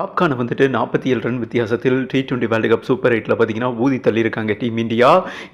ஆப்கானை வந்துட்டு நாற்பத்தி ஏழு ரன் வித்தியாசத்தில் T twenty world cup super எயிட்டில் பார்த்தீங்கன்னா ஊதி தள்ளியிருக்காங்க டீம் இந்தியா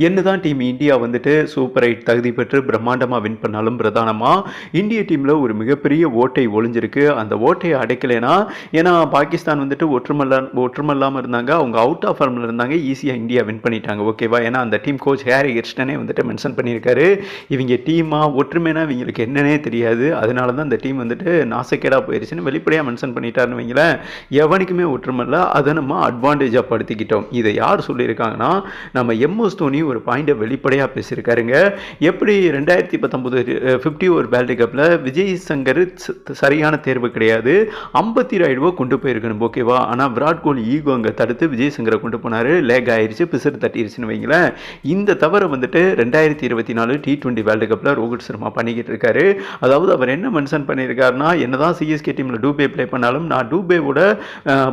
என்ன தான் டீம் இந்தியா வந்துட்டு சூப்பர் எயிட் தகுதி பெற்று பிரம்மாண்டமாக வின் பண்ணாலும் பிரதானமாக இந்திய டீமில் ஒரு மிகப்பெரிய ஓட்டை ஒளிஞ்சிருக்கு. அந்த ஓட்டையை அடைக்கலைன்னா ஏன்னா பாகிஸ்தான் வந்துட்டு ஒற்றுமல்ல ஒற்றுமல்லாமல் இருந்தாங்க. அவங்க அவுட் ஆஃப் ஃபார்மில் இருந்தாங்க. ஈஸியாக இந்தியா வின் பண்ணிட்டாங்க. ஓகேவா ஏன்னா அந்த டீம் கோச் ஹேரி கிருஷ்ணனே வந்துட்டு மென்ஷன் பண்ணியிருக்காரு. இவங்க டீமாக ஒற்றுமைனா இவங்களுக்கு என்னன்னே தெரியாது. அதனால தான் அந்த டீம் வந்துட்டு நாசக்கேடாக போயிடுச்சுன்னு வெளிப்படையாக மென்ஷன் பண்ணிட்டாருன்னு வைங்களேன். எவனுக்குமே ஒற்றுமல்ல அதை நம்ம அட்வான்டேஜாக படுத்திக்கிட்டோம். இதை யார் சொல்லியிருக்காங்கன்னா நம்ம எம்எஸ் தோனி ஒரு பாயிண்டை வெளிப்படையாக பேசியிருக்காருங்க. எப்படி ரெண்டாயிரத்தி பத்தொம்போது ஃபிஃப்டி ஒரு வேர்ல்டு கப்பில் விஜய் சங்கர் ச- சரியான தேர்வு கிடையாது. ஐம்பத்தி ராய்டுவா கொண்டு போயிருக்கணும் ஓகேவா ஆனால் விராட் கோலி ஈகோ அங்கே தடுத்து விஜய் சங்கரை கொண்டு போனார். லேக் ஆயிடுச்சு பிசர் தட்டிருச்சுன்னு வைங்களேன். இந்த தவறை வந்துட்டு ரெண்டாயிரத்தி இருபத்தி நாலு டி டுவெண்ட்டி வேர்ல்டு கப்பில் ரோஹித் சர்மா பண்ணிக்கிட்டு இருக்காரு. அதாவது அவர் என்ன மென்ஷன் பண்ணியிருக்காருன்னா என்னதான் சிஎஸ்கே டீமில் டூபே ப்ளே பண்ணாலும் நான் டூபேவோட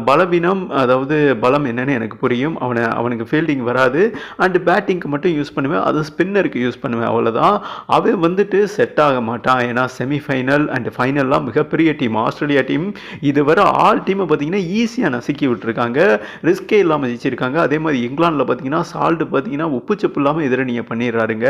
பலவீனம் அதாவது பலம் என்னன்னு எனக்கு புரியும். அவனை அவனுக்கு ஃபீல்டிங் வராது. அண்டு பேட்டிங்க்கு மட்டும் யூஸ் பண்ணுவேன். அது ஸ்பின்னருக்கு யூஸ் பண்ணுவேன். அவ்வளோதான் அவன் வந்துட்டு செட் ஆக மாட்டான். ஏன்னா செமிஃபைனல் அண்ட் ஃபைனல்லாம் மிகப்பெரிய டீம் ஆஸ்திரேலியா டீம் இதுவரை ஆல் டீமை பார்த்தீங்கன்னா ஈஸியாக நசுக்கி விட்டுருக்காங்க. ரிஸ்கே இல்லாமல் ஜெயிச்சிருக்காங்க. அதே மாதிரி இங்கிலாந்தில் பார்த்தீங்கன்னா சால்ட்டு பார்த்தீங்கன்னா உப்பு சப்பு இல்லாமல் எதிரணியை பண்ணிடுறாருங்க.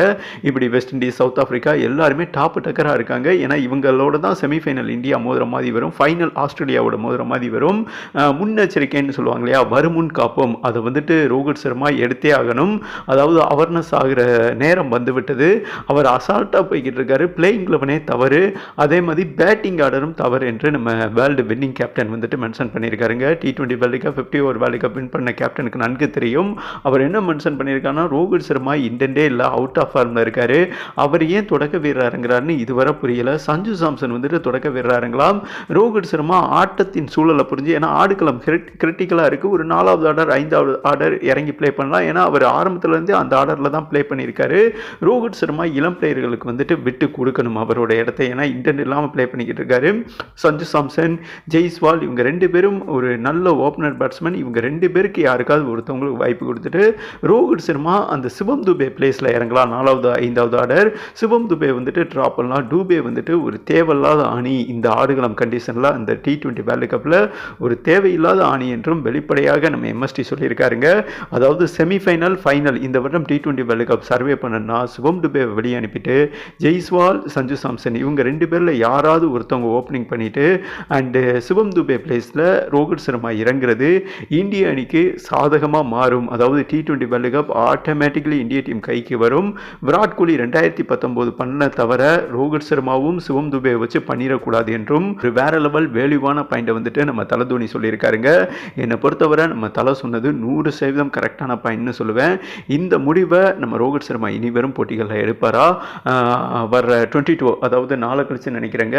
இப்படி வெஸ்ட் இண்டீஸ் சவுத் ஆஃப்ரிக்கா எல்லாருமே டாப் டக்கராக இருக்காங்க. ஏன்னா இவங்களோட தான் செமிஃபைனல் இந்தியா மோதுற மாதிரி வரும். ஃபைனல் ஆஸ்திரேலியாவோட மோதுற மாதிரி வரும். அஹ், முன்னெச்சரிக்கைன்னு சொல்லுவாங்க இல்லையா வருமுன் காப்போம். அதை வந்துட்டு ரோஹித் சர்மா எடுத்தே ஆகணும். அதாவது அவர்னஸ் ஆகிற நேரம் வந்துவிட்டது. அவர் அசால்ட்டாக போய்கிட்டு இருக்காரு பிளேயிங் லெவனே தவறு. அதே மாதிரி பேட்டிங் ஆர்டரும் தவறு என்று நம்ம வேர்ல்டு வின்னிங் கேப்டன் வந்துட்டு mention பண்ணியிருக்காருங்க. T twenty world cup fifty over world cup win பண்ண கேப்டனுக்கு நன்கு தெரியும். அவர் என்ன மென்ஷன் பண்ணியிருக்காருன்னா ரோஹித் சர்மா இண்டென்டே இல்லை அவுட் ஆஃப் ஃபார்மில் இருக்கார். அவர் ஏன் தொடக்க வீரர் இதுவரை புரியல. சஞ்சு சாம்சன் வந்துட்டு தொடக்க வீரராருங்களாம் ரோஹித் சர்மா ஆட்டத்தின் சூழலை புரிஞ்சு ஏன்னா ஆடுகளம் கிரிட்டிக்கலாக இருக்குது ஒரு நாலாவது ஆர்டர் ஐந்தாவது ஆர்டர் இறங்கி ப்ளே பண்ணலாம். ஏன்னா அவர் ஆரம்பத்துலேருந்து அந்த ஆர்டரில் தான் ப்ளே பண்ணியிருக்காரு. ரோஹித் சர்மா இளம் பிளேயர்களுக்கு வந்துட்டு விட்டு கொடுக்கணும் அவரோட இடத்த. ஏன்னா இன்டென்ட் இல்லாமல் ப்ளே பண்ணிக்கிட்டு இருக்காரு. சஞ்சு சாம்சன் ஜெய்ஸ்வால் இவங்க ரெண்டு பேரும் ஒரு நல்ல ஓப்பனர் பேட்ஸ்மேன் இவங்க ரெண்டு பேருக்கு யாருக்காவது ஒருத்தவங்களுக்கு வாய்ப்பு கொடுத்துட்டு ரோஹித் சர்மா அந்த சிவம் துபே பிளேஸில் இறங்கலாம். நாலாவது ஐந்தாவது ஆர்டர் சிவம் துபே வந்துட்டு ட்ராப் பண்ணலாம். டூபே வந்துட்டு ஒரு தேவையில்லாத அணி இந்த ஆடுகளம் கண்டிஷனில் அந்த டி டுவெண்ட்டி வேர்ல்டு கப்பில் ஒரு தேவையில்லாத ஆணி என்றும் வெளிப்படையாக நம்ம எம்எஸ்டி சொல்லியிருக்காருங்க. அதாவது செமிஃபைனல் ஃபைனல் இந்த வருடம் T twenty world cup survey பண்ணனா சிவம் டுபே வெளியே அனுப்பிட்டு ஜெய்ஸ்வால் சஞ்சு சாம்சன் இவங்க ரெண்டு பேரில் யாராவது ஒருத்தவங்க ஓப்பனிங் பண்ணிட்டு அண்டு சிவம் துபே பிளேஸில் ரோஹித் சர்மா இறங்குறது இந்திய அணிக்கு சாதகமாக மாறும். அதாவது T twenty world cup automatically இந்திய டீம் கைக்கு வரும். விராட் கோலி ரெண்டாயிரத்தி பத்தொம்போது பண்ண தவிர ரோஹித் சர்மாவும் சிவம் துபே வச்சு பண்ணிடக்கூடாது என்றும் ஒரு வேற லெவல் வேல்யூவான பாயிண்டை வந்துட்டு நம்ம தலை தோனி சொல்லியிருக்காருங்க. என்னை பொறுத்தவரை நம்ம தலை சொன்னது நூறு சதவீதம் கரெக்டான பாயிண்ட்னு சொல்லுவேன். இந்த முடிவை நம்ம ரோஹித் சர்மா இனி வரும் போட்டிகளில் எடுப்பாரா? வர்ற டுவெண்ட்டி டூ அதாவது நாளை கழிச்சு நினைக்கிறேங்க.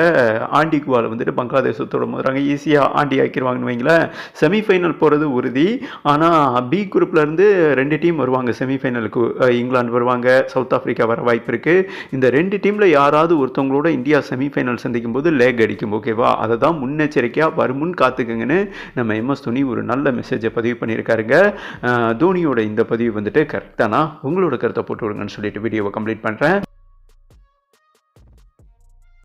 ஆண்டிகுவாவில் வந்துட்டு பங்களாதேசத்தோட முதறாங்க. ஈஸியாக ஆண்டி ஆக்கிடுவாங்கன்னு வைங்களேன். செமிஃபைனல் போகிறது உறுதி. ஆனால் பி குரூப்லேருந்து ரெண்டு டீம் வருவாங்க. செமிஃபைனலுக்கு இங்கிலாந்து வருவாங்க. சவுத் ஆஃப்ரிக்கா வர வாய்ப்பு இருக்குது இந்த ரெண்டு டீமில் யாராவது ஒருத்தவங்களோட இந்தியா செமிஃபைனல் சந்திக்கும் போது லேக் அடிக்கும் ஓகேவா அதை தான் முன்னெச்சரிக்கையாக வருமுன் காத்துக்குங்கன்னு நம்ம எம்எஸ் துணி ஒரு நல்ல மெசேஜை பதிவு பண்ணியிருக்காருங்க. தோனியோட இந்த பதிவு வந்துட்டு கரெக்டானா உங்களோட கருத்தை போட்டு விடுங்கன்னு சொல்லிட்டு வீடியோவை கம்ப்ளீட் பண்ணுறேன்